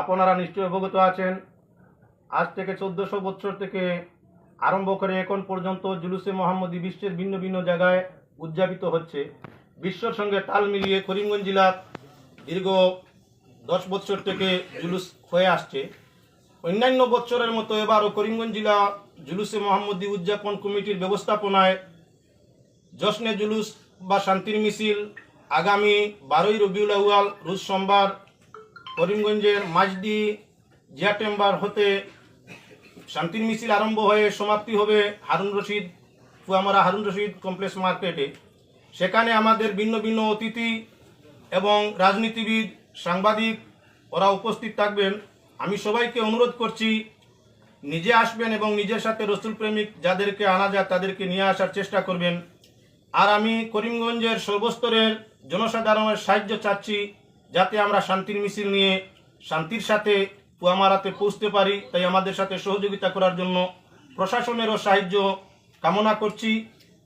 আপনারা নিশ্চয়ই অবগত আছেন, আজ থেকে চোদ্দশো বছর থেকে আরম্ভ করে এখন পর্যন্ত জুলুসে মোহাম্মদী বিশ্বের ভিন্ন ভিন্ন জায়গায় উদযাপিত হচ্ছে। বিশ্বর সঙ্গে তাল মিলিয়ে করিমগঞ্জ জেলার দীর্ঘ দশ বছর থেকে জুলুস হয়ে আসছে। অন্যান্য বছরের মতো এবারও করিমগঞ্জ জেলা জুলুসে মোহাম্মদী উদযাপন কমিটির ব্যবস্থাপনায় জশ্নে জুলুস বা শান্তির মিছিল, আগামী বারোই রবিউল আউয়াল, রোজ সোমবার করিমগঞ্জের মাঝদি জিয়া টেম্বার হতে শান্তির মিছিল আরম্ভ হয়ে সমাপ্তি হবে হারুন রশিদ, ফুয়ামারা হারুন রশিদ কমপ্লেক্স মার্কেটে। সেখানে আমাদের ভিন্ন ভিন্ন অতিথি এবং রাজনীতিবিদ, সাংবাদিক, ওরা উপস্থিত থাকবেন। আমি সবাইকে অনুরোধ করছি, নিজে আসবেন এবং নিজের সাথে রসুল প্রেমিক যাদেরকে আনা যায় তাদেরকে নিয়ে আসার চেষ্টা করবেন। আর আমি করিমগঞ্জের সর্বস্তরের জনসাধারণের সাহায্য চাচ্ছি। যাতে আমরা শান্তির মিছিল নিয়ে শান্তির সাথে পুয়ামারাতে পৌঁছতে পারি, তাই আমাদের সাথে সহযোগিতা করার জন্য প্রশাসনেরও সাহায্য কামনা করছি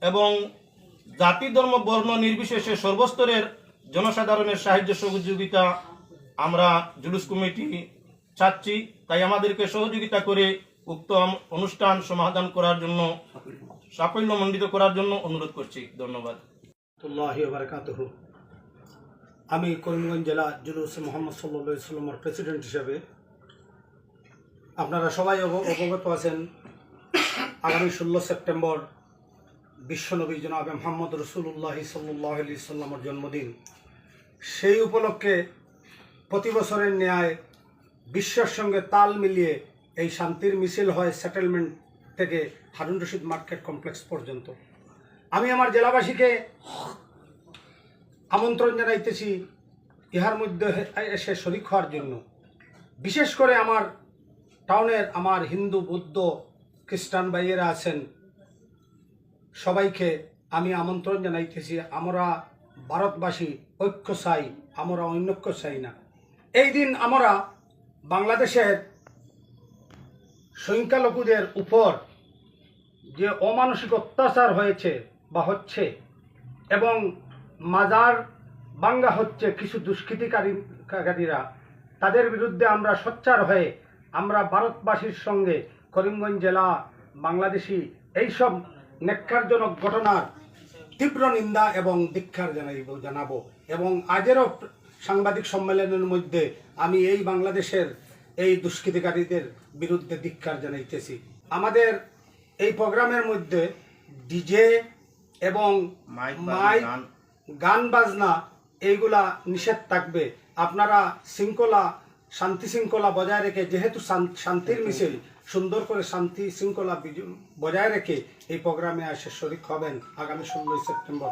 এবং জাতি, ধর্ম, বর্ণ নির্বিশেষে সর্বস্তরের জনসাধারণের সাহায্য সহযোগিতা আমরা জুলুস কমিটি চাচ্ছি। তাই আমাদেরকে সহযোগিতা করে উক্ত অনুষ্ঠান সমাধান করার জন্য সাফল্যমণ্ডিত করার জন্য অনুরোধ করছি। ধন্যবাদ। আমি করিমগঞ্জ জেলা জুলুস মোহাম্মদ সাল্লা সাল্লামের প্রেসিডেন্ট হিসেবে আপনারা সবাই অব- অবগত আছেন, আগামী ষোলো সেপ্টেম্বর বিশ্বনবী জনাবে মোহাম্মদ রসুল্লাহ সাল্লাহ আলি সাল্লামের জন্মদিন। সেই উপলক্ষে প্রতি বছরের ন্যায় বিশ্বের সঙ্গে তাল মিলিয়ে এই শান্তির মিছিল হয় সেটেলমেন্ট থেকে হারুন রশিদ মার্কেট কমপ্লেক্স পর্যন্ত। আমি আমার জেলাবাসীকে আমন্ত্রণ জানাইতেছি ইহার মধ্যে এসে শরিক হওয়ার জন্য। বিশেষ করে আমার টাউনের আমার হিন্দু, বৌদ্ধ, খ্রিস্টান ভাইয়েরা আছেন। সবাইকে আমি আমন্ত্রণ জানাইতেছি, আমরা ভারতবাসী ঐক্য চাই আমরা অনৈক্য চাই না। এই দিন আমরা বাংলাদেশের সংখ্যালঘুদের উপর যে অমানসিক অত্যাচার হয়েছে বা হচ্ছে এবং মাজার বাঙ্গা হচ্ছে কিছু দুষ্কৃতিকারীরা তাদের বিরুদ্ধে আমরা সোচ্চার হয়ে আমরা ভারতবাসীর সঙ্গে করিমগঞ্জ জেলা বাংলাদেশি এইসব নেক্ষারজনক ঘটনার তীব্র নিন্দা এবং দীক্ষার জানাইব জানাব। এবং আজেরও সাংবাদিক সম্মেলনের মধ্যে আমি এই বাংলাদেশের এই দুষ্কৃতিকারীদের বিরুদ্ধে ধিক্ষার জানাইতেছি। আমাদের এই প্রোগ্রামের মধ্যে ডিজে এবং মাইক গান। বাজনা এইগুলা নিষেধ থাকবে আপনারা শৃঙ্খলা শান্তি শৃঙ্খলা বজায় রেখে যেহেতু শান্তির মিছিল সুন্দর করে শান্তি শৃঙ্খলা বজায় রেখে এই প্রোগ্রামে এসে শরিক হবেন আগামী ষোলোই সেপ্টেম্বর